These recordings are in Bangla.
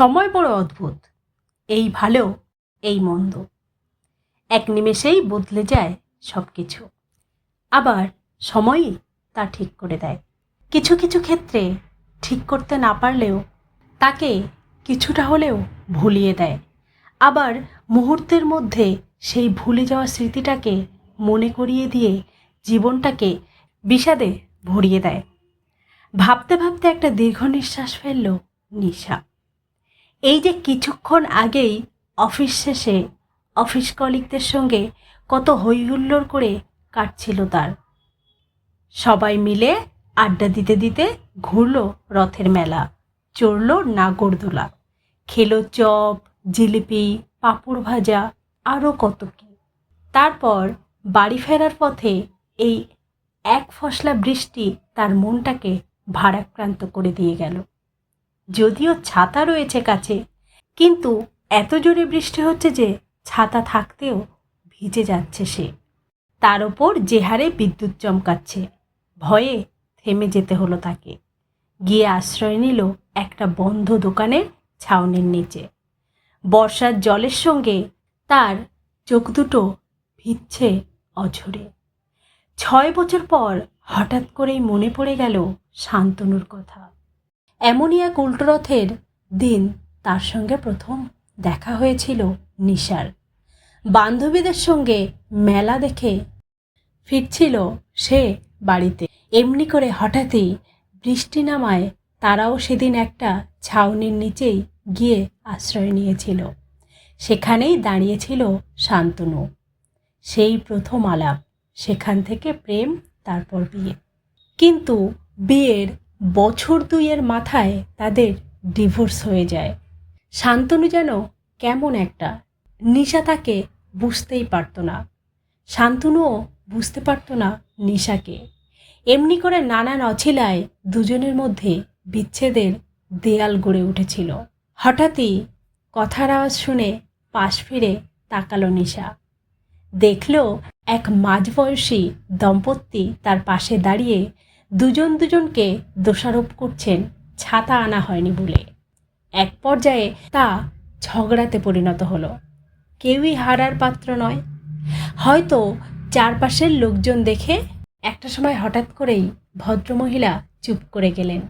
সময় বড় অদ্ভুত। এই ভালো, এই মন্দ। এক নিমেষেই বদলে যায় সব কিছু আবার সময়ই তা ঠিক করে দেয়। কিছু কিছু ক্ষেত্রে ঠিক করতে না পারলেও তাকে কিছুটা হলেও ভুলিয়ে দেয়। আবার মুহূর্তের মধ্যে সেই ভুলে যাওয়া স্মৃতিটাকে মনে করিয়ে দিয়ে জীবনটাকে বিষাদে ভরিয়ে দেয়। ভাবতে ভাবতে একটা দীর্ঘ নিঃশ্বাস ফেলল নিশা। এই যে কিছুক্ষণ আগেই অফিস শেষে অফিস কলিকদের সঙ্গে কত হইহুল্লোড় করে কাটছিল তার। সবাই মিলে আড্ডা দিতে দিতে ঘুরল রথের মেলা, চড়ল নাগরদোলা, খেলো চপ, জিলিপি, পাঁপড় ভাজা আরও কত কি। তারপর বাড়ি ফেরার পথে এই এক ফসলা বৃষ্টি তার মনটাকে ভারাক্রান্ত করে দিয়ে গেল। যদিও ছাতা রয়েছে কাছে, কিন্তু এত জোরে বৃষ্টি হচ্ছে যে ছাতা থাকতেও ভিজে যাচ্ছে সে। তার ওপর যে হারে বিদ্যুৎ চমকাচ্ছে। ভয়ে থেমে যেতে হলো তাকে। গিয়ে আশ্রয় নিল একটা বন্ধ দোকানের ছাউনির নিচে। বর্ষার জলের সঙ্গে তার চোখ দুটো ভিজছে অঝরে। ছয় বছর পর হঠাৎ করেই মনে পড়ে গেল শান্তনুর কথা। এমনই এক উল্টোরথের দিন তার সঙ্গে প্রথম দেখা হয়েছিল নিশার। বান্ধবীদের সঙ্গে মেলা দেখে ফিরছিল সে বাড়িতে। এমনি করে হঠাৎই বৃষ্টি নামায় তারাও সেদিন একটা ছাউনির নিচেই গিয়ে আশ্রয় নিয়েছিল। সেখানেই দাঁড়িয়েছিল শান্তনু। সেই প্রথম আলাপ, সেখান থেকে প্রেম, তারপর বিয়ে। কিন্তু বিয়ের বছর দুইয়ের মাথায় তাদের ডিভোর্স হয়ে যায়। শান্তনু যেন কেমন একটা, নিশা তাকে বুঝতেই পারত না। শান্তনুও বুঝতে পারত না নিশাকে। এমনি করে নানান অছিলায় দুজনের মধ্যে বিচ্ছেদের দেয়াল গড়ে উঠেছিল। হঠাৎই কথার আওয়াজ শুনে পাশ ফিরে তাকালো নিশা। দেখল এক মাঝবয়সী দম্পতি তার পাশে দাঁড়িয়ে দুজন দুজনকে দোষারোপ করছেন, ছাতা আনা হয়নি বলে। এক পর্যায়ে তা ঝগড়াতে পরিণত হলো। কেউই হারার পাত্র নয়। হয়তো চারপাশের লোকজন দেখে একটা সময় হঠাৎ করেই ভদ্রমহিলা চুপ করে গেলেন।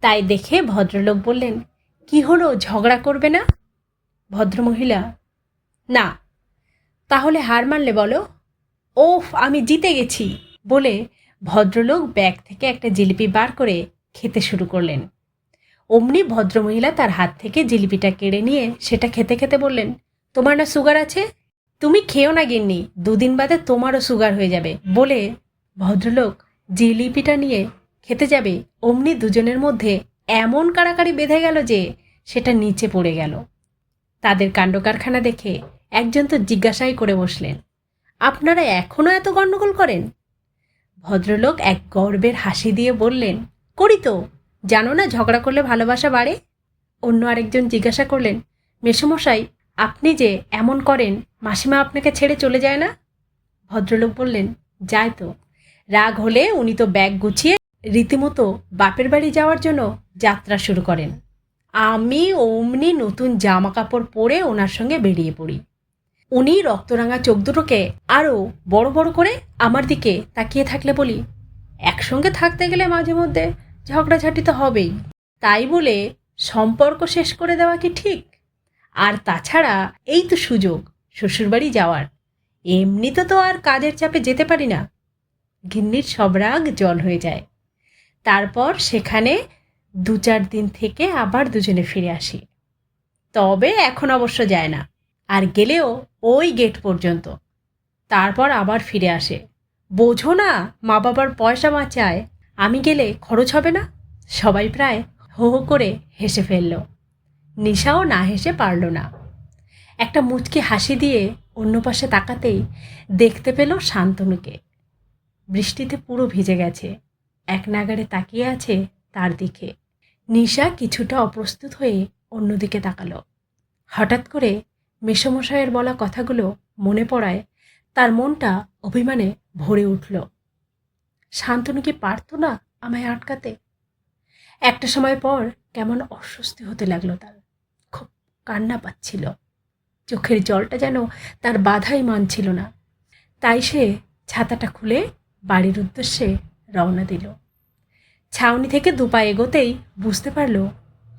তাই দেখে ভদ্রলোক বললেন, কি হলো, ঝগড়া করবে না? ভদ্রমহিলা, না। তাহলে হার মানলে বলো। ওফ, আমি জিতে গেছি, বলে ভদ্রলোক ব্যাগ থেকে একটা জিলিপি বার করে খেতে শুরু করলেন। অমনি ভদ্রমহিলা তার হাত থেকে জিলিপিটা কেড়ে নিয়ে সেটা খেতে খেতে বললেন, তোমার না সুগার আছে? তুমি খেও না গিন্নি, দুদিন বাদে তোমারও সুগার হয়ে যাবে। বলে ভদ্রলোক জিলিপিটা নিয়ে খেতে যাবে, অমনি দুজনের মধ্যে এমন কাড়াকাড়ি বেঁধে গেল যে সেটা নিচে পড়ে গেল। তাদের কাণ্ডকারখানা দেখে একজন তো জিজ্ঞাসাই করে বসলেন, আপনারা এখনও এত গণ্ডগোল করেন? ভদ্রলোক এক গর্বের হাসি দিয়ে বললেন, করি তো, জানো না ঝগড়া করলে ভালোবাসা বাড়ে? অন্য আরেকজন জিজ্ঞাসা করলেন, মেসমশাই, আপনি যে এমন করেন, মাসিমা আপনাকে ছেড়ে চলে যায় না? ভদ্রলোক বললেন, যায় তো। রাগ হলে উনি তো ব্যাগ গুছিয়ে রীতিমতো বাপের বাড়ি যাওয়ার জন্য যাত্রা শুরু করেন। আমি অমনি নতুন জামা কাপড় পরে ওনার সঙ্গে বেরিয়ে পড়ি। উনি রক্তরাঙা চোখ দুটোকে আরও বড় বড় করে আমার দিকে তাকিয়ে থাকলে বলি, একসঙ্গে থাকতে গেলে মাঝে মধ্যে ঝগড়াঝাটি তো হবেই। তাই বলে সম্পর্ক শেষ করে দেওয়া কি ঠিক? আর তাছাড়া এই তো সুযোগ, শ্বশুরবাড়ি যাওয়ার। এমনিতে তো আর কাজের চাপে যেতে পারি না। গিন্নির সব রাগ জল হয়ে যায়। তারপর সেখানে দু চার দিন থেকে আবার দুজনে ফিরে আসি। তবে এখন অবশ্য যায় না। আর গেলেও ওই গেট পর্যন্ত। তারপর আবার ফিরে আসে। বোঝো না মা বাবার পয়সা বাঁচায়, আমি গেলে খরচ হবে না? সবাই প্রায় হো হো করে হেসে ফেলল। নিশাও না হেসে পারল না। একটা মুচকি হাসি দিয়ে অন্য পাশে তাকাতেই দেখতে পেল শান্তনুকে। বৃষ্টিতে পুরো ভিজে গেছে। এক নাগারে তাকিয়ে আছে তার দিকে। নিশা কিছুটা অপ্রস্তুত হয়ে অন্যদিকে তাকালো। হঠাৎ করে মেসমশাইয়ের বলা কথাগুলো মনে পড়ায় তার মনটা অভিমানে ভরে উঠল। শান্তনু কি পারতো না আমায় আটকাতে? একটা সময় পর কেমন অস্বস্তি হতে লাগল তার। খুব কান্না পাচ্ছিল। চোখের জলটা যেন তার বাধাই মানছিল না। তাই সে ছাতাটা খুলে বাড়ির উদ্দেশ্যে রওনা দিল। ছাউনি থেকে দুপা এগোতেই বুঝতে পারল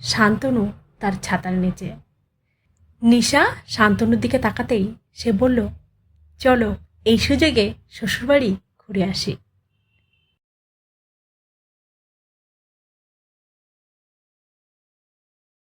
শান্তনু তার ছাতার নিচে। নিশা শান্তনুর দিকে তাকাতেই সে বলল চলো এই সুযোগে শ্বশুরবাড়ি ঘুরে আসি।